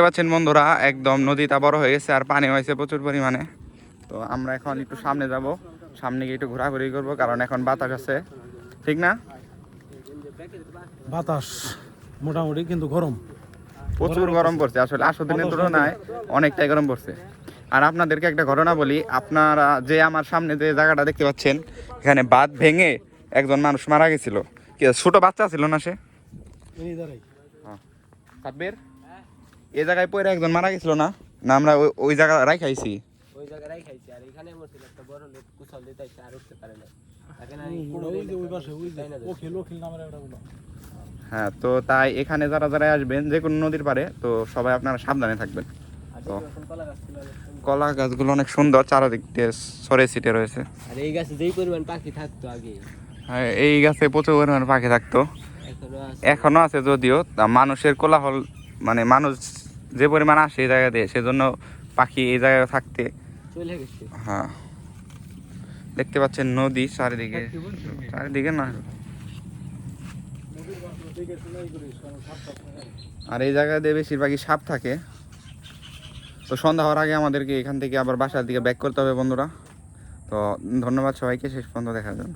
দেখতে পাচ্ছেন বন্ধুরা একদম নদীটা বড় হয়ে গেছে আর পানি হয়েছে প্রচুর পরিমাণে। তো আমরা এখন একটু সামনে যাব সামনে গিয়ে একটু ঘোরাঘুরি করব কারণ এখন বাতাস আছে। ঠিক না? বাতাস মোটামুটি কিন্তু গরম। প্রচুর গরম পড়ছে। আসলে আসল দিনের তুলনায় অনেকটাই গরম পড়ছে। আর আপনাদেরকে একটা ঘটনা বলি আপনারা যে আমার সামনে যে জায়গাটা দেখতে পাচ্ছেন এখানে বাঁধ ভেঙে একজন মানুষ মারা গেছিল। ছোট বাচ্চা ছিল না সে? সাব্বির? এই জায়গায় পড়ে একজন মারা গেছিল না? না আমরা ওই- ওই জায়গা রাখাইছি ওই জায়গায় খাইছি আর এখানে মরছিল একটা বড় লোক কুশল দিতে আর উঠতে পারে না হ্যাঁ তো তাই এখানে যারা যারা আসবেন যে কোনো নদীর পারে তো সবাই আপনারা সাবধানে থাকবেন। তো। কলা গাছ ছিল অনেক সুন্দর। কলা গাছগুলো অনেক সুন্দর চারদিক দিয়ে সরে সিটে রয়েছে। আর এই গাছে যেই পরিমাণ পাখি থাকতো আগে হ্যাঁ, এই গাছে প্রচুর পরিমাণে পাখি থাকতো। এখনও আছে। আছে যদিও তা মানুষের কোলাহল মানে মানুষ যে পরিমাণ আসে এই জায়গা দিয়ে সেজন্য পাখি এই জায়গায় থাকতে চলে গেছে। হ্যাঁ। দেখতে পাচ্ছেন নদী চারিদিকে। চারিদিকে না। আর এই জায়গা দিয়ে বেশিরভাগই সাপ থাকে। তো সন্ধ্যা হওয়ার আগে আমাদেরকে এখান থেকে আবার বাসার দিকে ব্যাক করতে হবে বন্ধুরা। তো ধন্যবাদ সবাইকে শেষ পর্যন্ত দেখার জন্য।